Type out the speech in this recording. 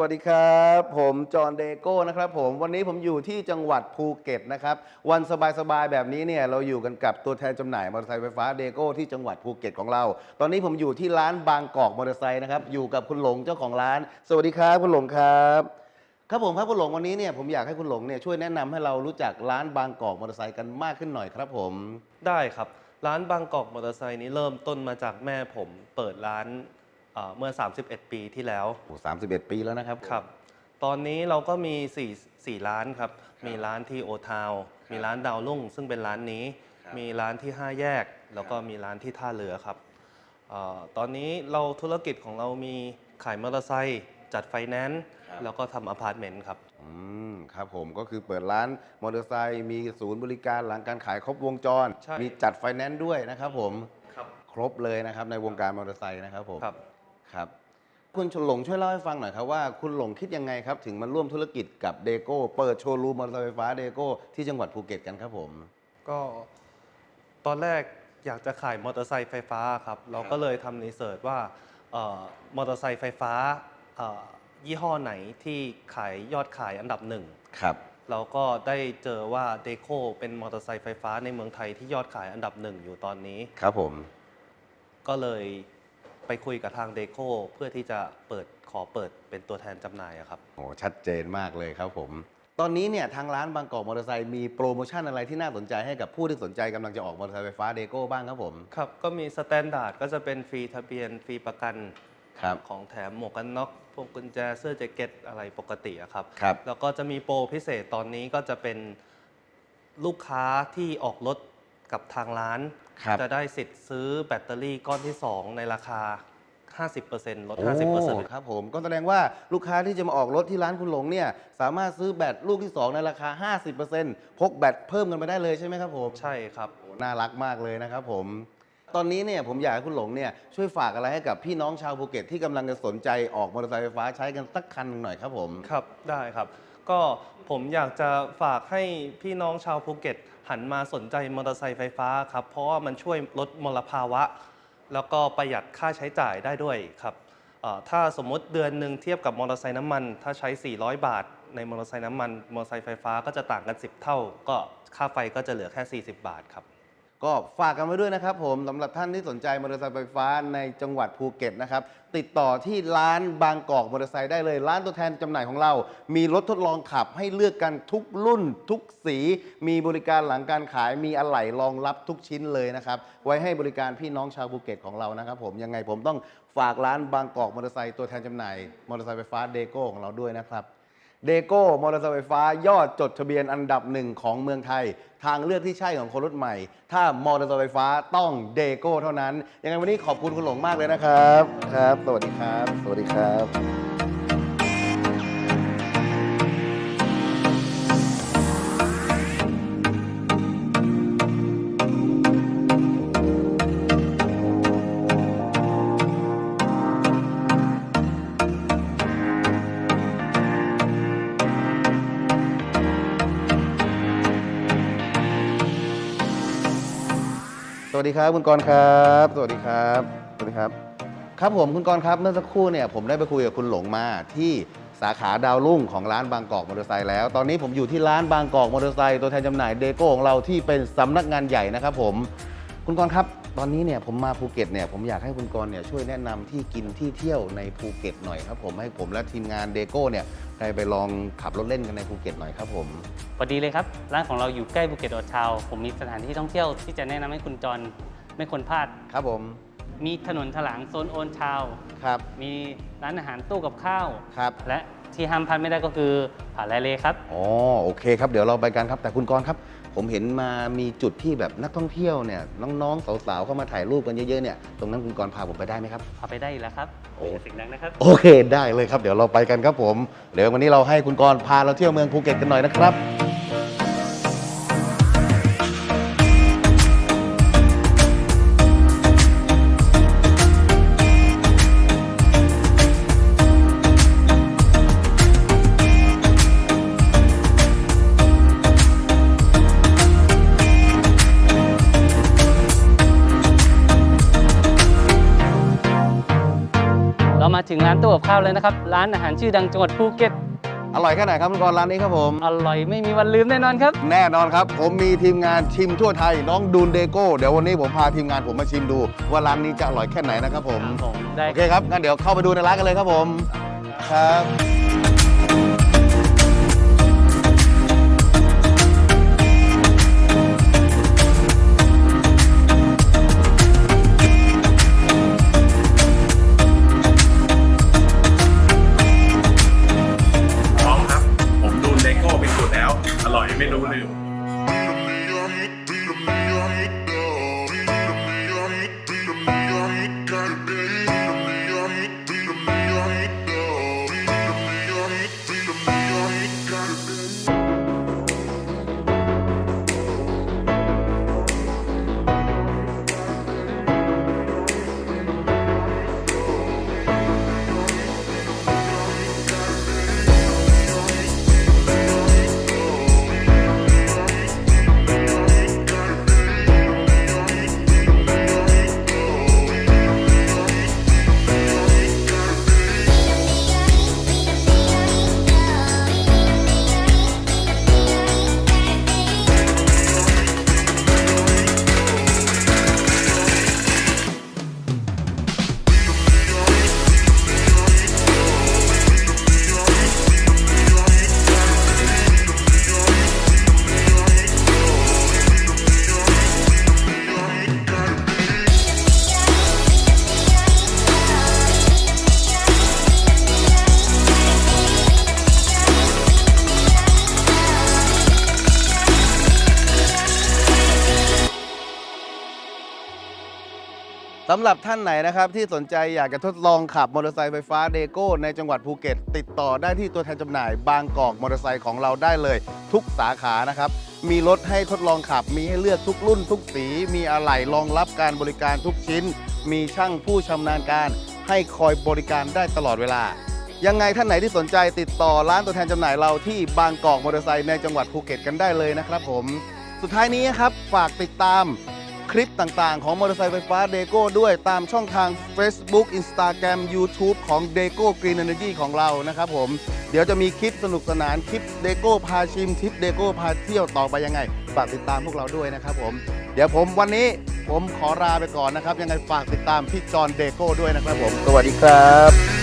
วัสดีครับ ผมจอห์นเดโก้นะครับผมวันนี้ผมอยู่ที่จังหวัดภูเก็ตนะครับวันสบายๆแบบนี้เนี่ยเราอยู่กันกับตัวแทนจำหน่ายมอเตอร์ไซค์ไฟฟ้าเดโก้ที่จังหวัดภูเก็ตของเรา ตอนนี้ผมอยู่ที่ร้านบางกอกมอเตอร์ไซค์นะครับอยู่กับคุณหลงเจ้าของร้าน สวัสดีครับคุณหลงครับครับผมครับคุณหลงวันนี้เนี่ยผมอยากให้คุณหลงเนี่ยช่วยแนะนำให้เรารู้จักร้านบางกอกมอเตอร์ไซค์กันมากขึ้นหน่อยครับผมได้ครับ ร้านบางกอกมอเตอร์ไซค์นี้เริ่มต้นมาจากแม่ผมเปิดร้าน เอ่อเมื่อ 31 ปีที่แล้ว โอ้สามสิบเอ็ดปีแล้วนะครับครับ ตอนนี้เราก็มี4 4ร้านครับ มีร้านที่โอทาว มีร้านดาวลุ่ง ซึ่งเป็นร้านนี้ ครับมีร้านที่ 5 แยก แล้วก็มีร้านที่ท่าเรือครับเออตอนนี้เราธุรกิจของเรามีขายมอเตอร์ไซค์จัดไฟแนนซ์แล้วก็ทำอพาร์ตเมนต์ครับ อืมครับผมก็คือเปิดร้านมอเตอร์ไซค์มีศูนย์บริการหลังการขายครบวงจร ใช่ มีจัดไฟแนนซ์ด้วยนะครับผม ครับ ครบเลยนะครับในวงการมอเตอร์ไซค์นะครับผม ครับ ครับคุณหลงช่วยเล่าให้ฟังหน่อยครับว่าคุณหลงคิดยังไงครับถึงมาร่วมธุรกิจกับเดโก้เปิดโชว์รูมมอเตอร์ไซค์ไฟฟ้าเดโก้ที่จังหวัดภูเก็ตกันครับผม ก็ตอนแรกอยากจะขายมอเตอร์ไซค์ไฟฟ้าครับเราก็เลยทำรีเสิร์ชว่าเอ่อมอเตอร์ไซค์ไฟฟ้าเอ่อยี่ห้อไหนที่ขายยอดขายอันดับหนึ่งครับ เราก็ได้เจอว่าเดโ o เป็นมอเตอร์ไซค์ไฟฟ้าในเมืองไทยที่ยอดขายอันดับหนึ่งอยู่ตอนนี้ ครับผม ก็เลย ไปคุยกับทางเดโ o เพื่อที่จะเปิดขอเปิดเป็นตัวแทนจำหน่ายอะครับ โอ้ชัดเจนมากเลยครับผม ตอนนี้เนี่ยทางร้านบางกอกมอเตอร์ไซค์มีโปรโมชั่นอะไรที่น่าสนใจให้กับผู้ที่สนใจกำลังจะออกมอเตอร์ไซค์ไฟฟ้าเดโก้บ้างครับผม ครับ ก็มีสแตนดาร์ดก็จะเป็นฟรีทะเบียนฟรีประกันครับ ของแถมหมวกกันน็อกพวกกุญแจเสื้อแจ็คเก็ตอะไรปกติอะครับ ครับ แล้วก็จะมีโปรพิเศษตอนนี้ก็จะเป็นลูกค้าที่ออกรถ กับทางร้าน ครับ จะได้สิทธิ์ซื้อแบตเตอรี่ก้อนที่ 2 ในราคา 50%ลดโอ้50%ครับผมก็แสดงว่าลูกค้าที่จะมาออกรถที่ร้านคุณหลงเนี่ยสามารถซื้อแบตลูกที่ 2 ในราคา 50%พกแบตเพิ่มกันไปได้เลยใช่ไหมครับผม ใช่ครับโอ้น่ารักมากเลยนะครับผม ตอนนี้เนี่ยผมอยากให้คุณหลงเนี่ยช่วยฝากอะไรให้กับพี่น้องชาวภูเก็ตที่กำลังจะสนใจออกมอเตอร์ไซค์ไฟฟ้าใช้กันสักคันหนึ่งหน่อยครับผม ครับได้ครับ ก็ผมอยากจะฝากให้พี่น้องชาวภูเก็ต หันมาสนใจมอเตอร์ไซค์ไฟฟ้าครับ เพราะว่ามันช่วยลดมลภาวะ แล้วก็ประหยัดค่าใช้จ่ายได้ด้วยครับถ้าสมมติเดือนหนึ่งเทียบกับมอเตอร์ไซค์น้ำมัน ถ้าใช้ 400 บาท ในมอเตอร์ไซค์น้ำมัน มอเตอร์ไซค์ไฟฟ้าก็จะต่างกัน 10 เท่า ก็ค่าไฟก็จะเหลือแค่ 40 บาทครับ ก็ฝากกันไว้ด้วยนะครับผมสำหรับท่านที่สนใจมอเตอร์ไซค์ไฟฟ้าในจังหวัดภูเก็ตนะครับ ติดต่อที่ร้านบางกอกมอเตอร์ไซค์ได้เลย ร้านตัวแทนจำหน่ายของเรา มีรถทดลองขับให้เลือกกันทุกรุ่น ทุกสี มีบริการหลังการขายมีอะไหล่รองรับทุกชิ้นเลยนะครับ ไว้ให้บริการพี่น้องชาวภูเก็ตของเรานะครับผมยังไงผมต้องฝากร้านบางกอกมอเตอร์ไซค์ตัวแทนจำหน่ายมอเตอร์ไซค์ไฟฟ้าเดโก้ของเราด้วยนะครับ เดโก้มอเตอร์ไซค์ไฟฟ้ายอดจดทะเบียนอันดับหนึ่งของเมืองไทย ทางเลือกที่ใช่ของคนรุ่นใหม่ ถ้ามอเตอร์ไซค์ไฟฟ้าต้องเดโก้เท่านั้น ยังไงวันนี้ขอบคุณคุณหลงมากเลยนะครับ ครับ สวัสดีครับ สวัสดีครับ วัสดีครับคุณกรณ์ครับ สวัสดีครับ สวัสดีครับ ครับผมคุณกรณ์ครับเมื่อสักครู่เนี่ยผมได้ไปคุยกับคุณหลงมาที่สาขาดาวรุ่งของร้านบางกอกมอเตอร์ไซค์แล้ว ตอนนี้ผมอยู่ที่ร้านบางกอกมอเตอร์ไซค์ตัวแทนจำหน่ายเดโก้ของเราที่เป็นสำนักงานใหญ่นะครับผม คุณกรณ์ครับ ตอนนี้เนี่ยผมมาภูเก็ตเนี่ยผมอยากให้คุณกรณ์เนี่ยช่วยแนะนำที่กินที่เที่ยวในภูเก็ตหน่อยครับผมให้ผมและทีมงานเดโก้เนี่ยได้ไปลองขับรถเล่นกันในภูเก็ตหน่อยครับผม พอดีเลยครับ ร้านของเราอยู่ใกล้ภูเก็ตออชาวผมมีสถานที่ท่องเที่ยวที่จะแนะนำให้คุณจรไม่ควรพลาด ครับผมมีถนนถลางโซนโอนชาว ครับมีร้านอาหารตู้กับข้าว ครับและที่ห้ามพลาดไม่ได้ก็คือผาแลเลครับ อ๋อโอเคครับเดี๋ยวเราไปกันครับแต่คุณกรณ์ครับ ผมเห็นมามีจุดที่แบบนักท่องเที่ยวเนี่ยน้องๆสาวๆเข้ามาถ่ายรูปกันเยอะๆเนี่ยตรงนั้นคุณกรณ์พาผมไปได้ไหมครับ พาไปได้อยู่แล้วครับโอ้อย่าเสียงดังนะครับ โอเคได้เลยครับ เดี๋ยวเราไปกันครับผมเดี๋ยววันนี้เราให้คุณกรณ์พาเราเที่ยวเมืองภูเก็ตกันหน่อยนะครับ เรามาถึงถึงร้านตู้กับข้าวเลยนะครับ ร้านอาหารชื่อดังจังหวัดภูเก็ต อร่อยแค่ไหนครับคุณกรณ์ร้านนี้ครับผม อร่อยไม่มีวันลืมแน่นอนครับ แน่นอนครับ ผมมีทีมงานชิมทั่วไทย น้องดูนเดโก้ เดี๋ยววันนี้ผมพาทีมงานผมมาชิมดู ว่าร้านนี้จะอร่อยแค่ไหนนะครับผม ครับผมได้โอเคครับงั้นเดี๋ยวเข้าไปดูในร้านกันเลยครับผม ครับำหรับท่านไหนนะครับที่สนใจอยากจะทดลองขับมอเตอร์ไซค์ไฟฟ้าเดโก้ในจังหวัดภูเก็ต ติดต่อได้ที่ตัวแทนจำหน่ายบางกอกมอเตอร์ไซค์ของเราได้เลย ทุกสาขานะครับ มีรถให้ทดลองขับ มีให้เลือกทุกรุ่นทุกสี มีอะไหล่รองรับการบริการทุกชิ้น มีช่างผู้ชำนาญการ ให้คอยบริการได้ตลอดเวลา ยังไงท่านไหนที่สนใจติดต่อร้านตัวแทนจำหน่ายเราที่บางกอกมอเตอร์ไซค์ในจังหวัดภูเก็ตกันได้เลยนะครับผม สุดท้ายนี้ครับฝากติดตาม ลิปต่างๆ ของมอเตอร์ไซค์ไฟฟ้าเดโก้ด้วยตามช่องทาง Facebook Instagram YouTube ของ d e g o Green Energy ของเรานะครับผม เดี๋ยวจะมีคลิปสนุกสนานคลิปเดโก้พาชิมคลิปเดโก้พาเที่ยวต่อไปยังไง ฝากติดตามพวกเราด้วยนะครับผม เดี๋ยวผมวันนี้ผมขอลาไปก่อนนะครับ ยังไงฝากติดตามพี่จอนเดโก้ด้วยนะครับผม สวัสดีครับ